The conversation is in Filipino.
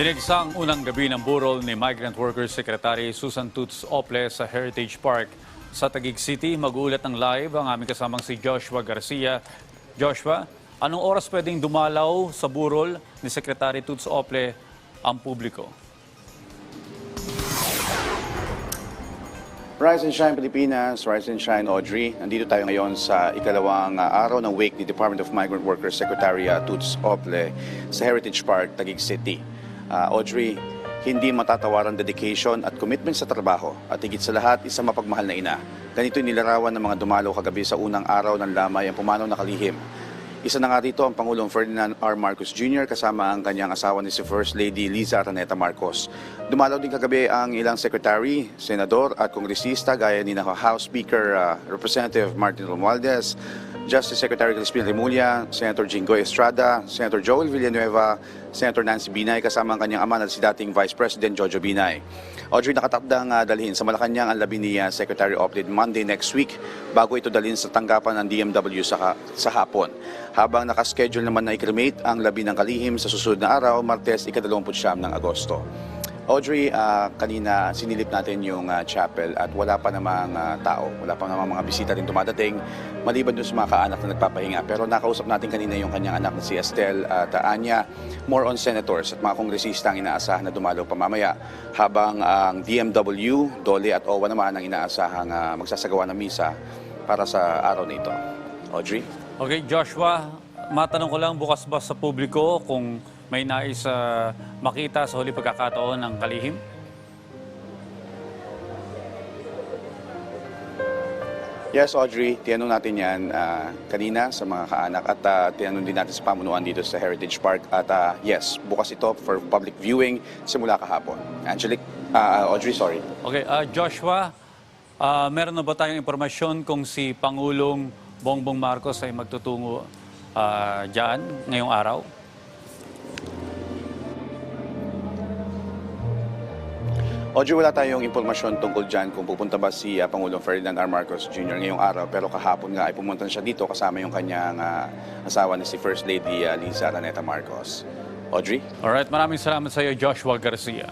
Dinigsang unang gabi ng burol ni Migrant Workers Secretary Susan Toots Ople sa Heritage Park sa Taguig City. Mag-uulat ng live ang aming kasamang si Joshua Garcia. Joshua, anong oras pwedeng dumalaw sa burol ni Secretary Toots Ople ang publiko? Rise and Shine Pilipinas, Rise and Shine Audrey. Nandito tayo ngayon sa ikalawang uh, araw ng wake ni Department of Migrant Workers Secretary uh, Toots Ople sa Heritage Park, Taguig City. Uh, Audrey, hindi matatawaran dedication at commitment sa trabaho at higit sa lahat isang mapagmahal na ina. Ganito nilarawan ng mga dumalo kagabi sa unang araw ng lamay ang pumanaw na kalihim. Isa na nga rito ang Pangulong Ferdinand R. Marcos Jr. kasama ang kanyang asawa ni si First Lady Liza Araneta Marcos. Dumalaw din kagabi ang ilang sekretary, senador at kongresista gaya ni na House Speaker uh, Representative Martin Romualdez, Justice Secretary Crispin Remulla, Senator Jinggoy Estrada, Senator Joel Villanueva, Senator Nancy Binay kasama ang kanyang ama na si dating Vice President Jojo Binay. Audrey, nakatakdang uh, dalhin sa Malacanang ang labi ni uh, Secretary Oplid Monday next week bago ito dalhin sa tanggapan ng DMW sa, sa hapon. Habang nakaschedule naman na i-cremate ang labi ng kalihim sa susunod na araw, Martes, ika-29 ng Agosto. Audrey, ah, kanina sinilip natin yung ah, chapel at wala pa namang ah, tao, wala pa namang mga bisita rin dumadating, maliban dun sa mga kaanak na nagpapahinga. Pero nakausap natin kanina yung kanyang anak na si Estelle at ah, Anya, more on senators at mga kongresista ang inaasahan na dumalo pa. Habang ang DMW, Dole at OWA naman ang inaasahang ah, magsasagawa ng misa para sa araw na ito. Audrey? Okay, Joshua, matanong ko lang bukas ba sa publiko kung may nais ah, makita sa huli pagkakataon ng kalihim? Yes, Audrey, tinanong natin yan ah, kanina sa mga kaanak at ah, tinanong din natin sa pamunuan dito sa Heritage Park. At ah, yes, bukas ito for public viewing simula kahapon. Angelic, ah, Audrey, sorry. Okay, ah, Joshua, ah, meron na ba tayong impormasyon kung si Pangulong Bongbong Marcos ay magtutungo ah, dyan ngayong araw? Audrey, wala tayong impormasyon tungkol dyan kung pupunta ba si ah, Pangulong Ferdinand R. Marcos Jr. ngayong araw. Pero kahapon nga ay pumunta siya dito kasama yung kanyang ah, asawa na si First Lady ah, Liza Araneta Marcos. Audrey? Alright, maraming salamat sa iyo, Joshua Garcia.